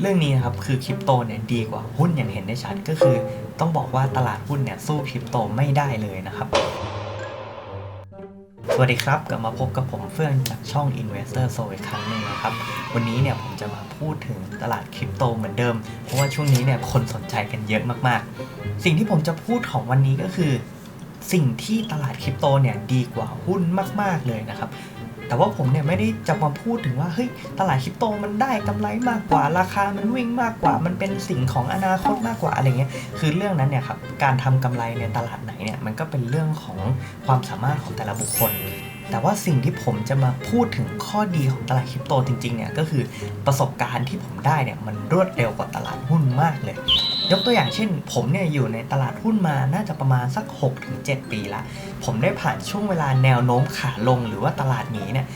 เรื่องนี้นะครับคือคริปโตเนี่ยดีกว่าหุ้นอย่างเห็นได้ชัดก็คือ ต้องบอกว่าตลาดหุ้นเนี่ยสู้คริปโตไม่ได้เลยนะครับ สวัสดีครับกลับมาพบกับผมเฟื่องจากช่อง Investor s o อีกครั้งหนึ่งนะครับ วันนี้เนี่ยผมจะมาพูดถึงตลาดคริปโตเหมือนเดิม เพราะว่าช่วงนี้เนี่ยคนสนใจกันเยอะมากๆ สิ่งที่ผมจะพูดของวันนี้ก็คือ สิ่งที่ตลาดคริปโตเนี่ยดีกว่าหุ้นมาก ๆเลยนะครับ แต่ว่าผมเนี่ยไม่ได้จะมาพูดถึงว่าเฮ้ยตลาดคริปโตมันได้กำไรมากกว่าราคามันวิ่งมากกว่า มันเป็นสิ่งของอนาคตมากกว่าอะไรเงี้ยคือเรื่องนั้นเนี่ยครับการทำกำไรในตลาดไหนเนี่ยมันก็เป็นเรื่องของความสามารถของแต่ละบุคคล แต่ว่าสิ่งที่ผมจะมาพูดถึงข้อดีของตลาดคริปโตจริงๆเนี่ยก็คือประสบการณ์ที่ผมได้เนี่ยมันรวดเร็วกว่าตลาดหุ้นมากเลย ยกตัวอย่างเช่น ผมเนี่ยอยู่ในตลาดหุ้นมาน่าจะประมาณสัก 6-7 ปีละ ผมได้ผ่านช่วงเวลาแนวโน้มขาลงหรือว่าตลาดหนีเนี่ย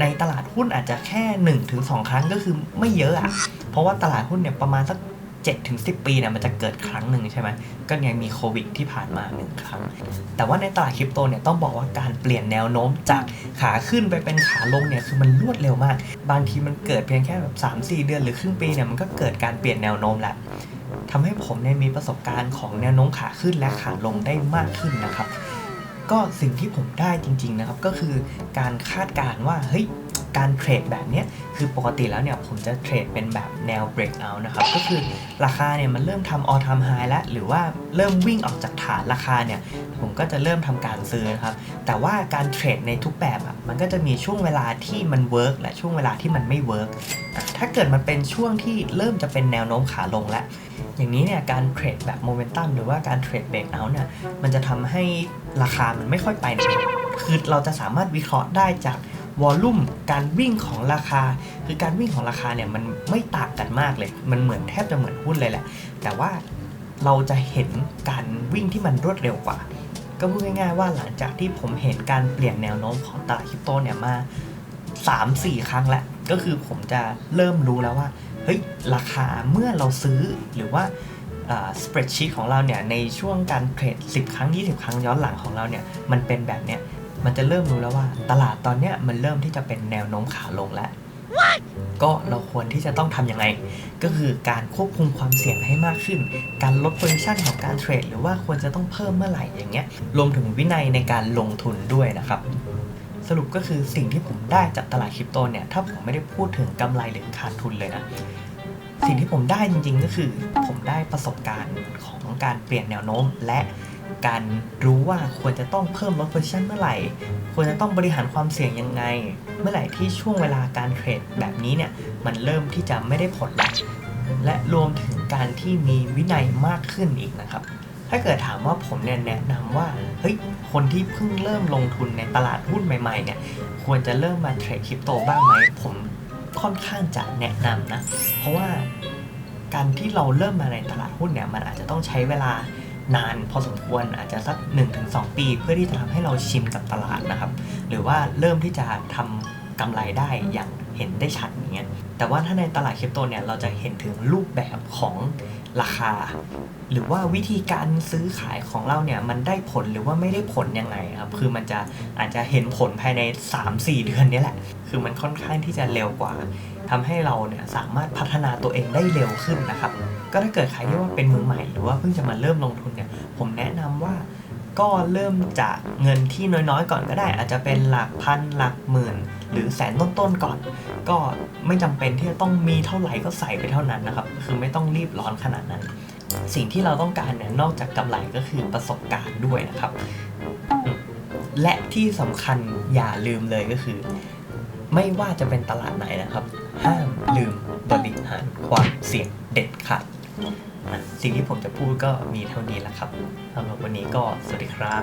ในตลาดหุ้นอาจจะแค่ 1-2 ครั้งก็คือไม่เยอะอะเพราะว่าตลาดหุ้นเนี่ยประมาณสัก7ถึง10 ปีเนี่ยมันจะเกิดครั้งหนึ่งใช่ไหมก็ยังมีโควิดที่ผ่านมาหนึ่งครั้ง แต่ว่าในตลาดคริปโตเนี่ยต้องบอกว่าการเปลี่ยนแนวโน้มจากขาขึ้นไปเป็นขาลงเนี่ยคือมันรวดเร็วมาก บางทีมันเกิดเพียงแค่แบบ3-4 เดือนหรือครึ่งปีเนี่ยมันก็เกิดการเปลี่ยนแนวโน้มแล้ว ทำให้ผมเนี่ยมีประสบการณ์ของแนวโน้มขาขึ้นและขาลงได้มากขึ้นนะครับ ก็สิ่งที่ผมได้จริง ๆนะครับ ก็คือการคาดการณ์ว่าเฮ้ย การเทรดแบบนี้คือปกติแล้วเนี่ยผมจะเทรดเป็นแบบแนว breakout นะครับ ก็คือราคาเนี่ยมันเริ่มทำ all time high แล้ว หรือว่าเริ่มวิ่งออกจากฐานราคาเนี่ย ผมก็จะเริ่มทำการซื้อนะครับ แต่ว่าการเทรดในทุกแบบอะมันก็จะมีช่วงเวลาที่มันเวิร์กและช่วงเวลาที่มันไม่เวิร์กถ้าเกิดมันเป็นช่วงที่เริ่มจะเป็นแนวโน้มขาลงแล้วอย่างนี้เนี่ยการเทรดแบบโมเมนตัมหรือว่าการเทรดเบรกเอาท์เนี่ยมันจะทำให้ราคามันไม่ค่อยไปไหนคือเราจะสามารถวิเคราะห์ได้จาก วอลลุ่มการวิ่งของราคา คือการวิ่งของราคาเนี่ยมันไม่ต่างกันมากเลย มันเหมือนแทบจะเหมือนหุ้นเลยแหละ แต่ว่าเราจะเห็นการวิ่งที่มันรวดเร็วกว่า ก็พูดง่ายๆว่าหลังจากที่ผมเห็นการเปลี่ยนแนวโน้มของตลาดคริปโตเนี่ยมา 3-4 ครั้งแล้ว ก็คือผมจะเริ่มรู้แล้วว่าเฮ้ยราคาเมื่อเราซื้อหรือว่าสเปรดชีตของเราเนี่ยในช่วงการเทรด10 ครั้ง 20 ครั้งย้อนหลังของเราเนี่ยมันเป็นแบบเนี้ย มันจะเริ่มรู้แล้วว่า ตลาดตอนเนี้ยมันเริ่มที่จะเป็นแนวโน้มขาลงแล้ว ก็เราควรที่จะต้องทำยังไง ก็คือการควบคุมความเสี่ยงให้มากขึ้น การลดโพซิชันของการเทรดหรือว่าควรจะต้องเพิ่มเมื่อไหร่อย่างเงี้ย รวมถึงวินัยในการลงทุนด้วยนะครับสรุปก็คือสิ่งที่ผมได้จากตลาดคริปโตเนี่ย ถ้าผมไม่ได้พูดถึงกำไรหรือขาดทุนเลยนะ สิ่งที่ผมได้จริงๆก็คือ ผมได้ประสบการณ์ของการเปลี่ยนแนวโน้ม และการรู้ว่าควรจะต้องเพิ่มลดโพซิชันเมื่อไหร่ ควรจะต้องบริหารความเสี่ยงยังไง เมื่อไหร่ที่ช่วงเวลาการเทรดแบบนี้เนี่ยมันเริ่มที่จะไม่ได้ผลละและรวมถึงการที่มีวินัยมากขึ้นอีกนะครับ ถ้าเกิดถามว่าผมเนี่ยแนะนำว่าเฮ้ยคนที่เพิ่งเริ่มลงทุนในตลาดหุ้นใหม่ๆเนี่ยควรจะเริ่มมาเทรดคริปโตบ้างไหมผม ค่อนข้างจะแนะนำนะ เพราะว่าการที่เราเริ่มมาในตลาดหุ้นเนี่ยมันอาจจะต้องใช้เวลานานพอสมควรอาจจะสัก 1-2 ปี เพื่อที่จะทำให้เราชินกับตลาดนะครับ หรือว่าเริ่มที่จะทำกำไรได้อย่างเห็นได้ชัดอย่างเงี้ยแต่ว่าถ้าในตลาดคริปโตเนี่ยเราจะเห็นถึงรูปแบบของ ราคา หรือว่าวิธีการซื้อขายของเราเนี่ยมันได้ผลหรือว่าไม่ได้ผลยังไงครับคือมันจะอาจจะเห็นผลภายใน 3-4 เดือนนี้แหละ คือมันค่อนข้างที่จะเร็วกว่าทำให้เราเนี่ยสามารถพัฒนาตัวเองได้เร็วขึ้นนะครับ ก็ถ้าเกิดใครที่ว่าเป็นมือใหม่ หรือว่าเพิ่งจะมาเริ่มลงทุนเนี่ยผมแนะนำว่า ก็เริ่มจากเงินที่น้อยๆ ก่อนก็ได้ อาจจะเป็นหลักพันหลักหมื่น หรือแสนต้นๆก่อน ก็ไม่จำเป็นที่จะต้องมีเท่าไหร่ก็ใส่ไปเท่านั้นนะครับ คือไม่ต้องรีบร้อนขนาดนั้น สิ่งที่เราต้องการเนี่ยนอกจากกำไรก็คือประสบการณ์ด้วยนะครับ และที่สำคัญอย่าลืมเลยก็คือ ไม่ว่าจะเป็นตลาดไหนนะครับ ห้ามลืมบริหารความเสี่ยงเด็ดขาดอะ สิ่งที่ผมจะพูดก็มีเท่านี้แหละครับสำหรับวันนี้ก็สวัสดีครับ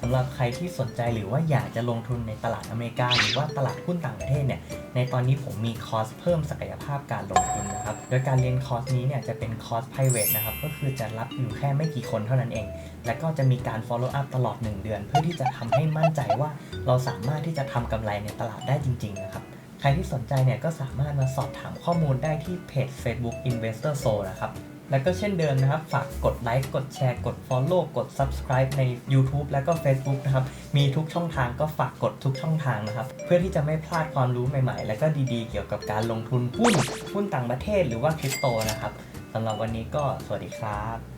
สำหรับใครที่สนใจหรือว่าอยากจะลงทุนในตลาดอเมริกา หรือว่าตลาดหุ้นต่างประเทศเนี่ยในตอนนี้ผมมีคอร์สเพิ่มศักยภาพการลงทุนนะครับ โดยการเรียนคอร์สนี้เนี่ยจะเป็นคอร์ส private นะครับ ก็คือจะรับอยู่แค่ไม่กี่คนเท่านั้นเอง และก็จะมีการ follow up ตลอด 1 เดือน เพื่อที่จะทำให้มั่นใจว่าเราสามารถที่จะทำกำไรในตลาดได้จริง ๆ นะครับ ใครที่สนใจเนี่ยก็สามารถมาสอบถามข้อมูลได้ที่เพจ Facebook Investor Soul นะครับ แล้วก็เช่นเดิมนะครับ ฝากกดไลค์กดแชร์กด Follow กด Subscribe ใน YouTube แล้วก็ Facebook นะครับ มีทุกช่องทางก็ฝากกดทุกช่องทางนะครับ เพื่อที่จะไม่พลาดความรู้ใหม่ๆ แล้วก็ดีๆ เกี่ยวกับการลงทุนหุ้นหุ้นต่างประเทศหรือว่าคริปโตนะครับสำหรับวันนี้ก็สวัสดีครับ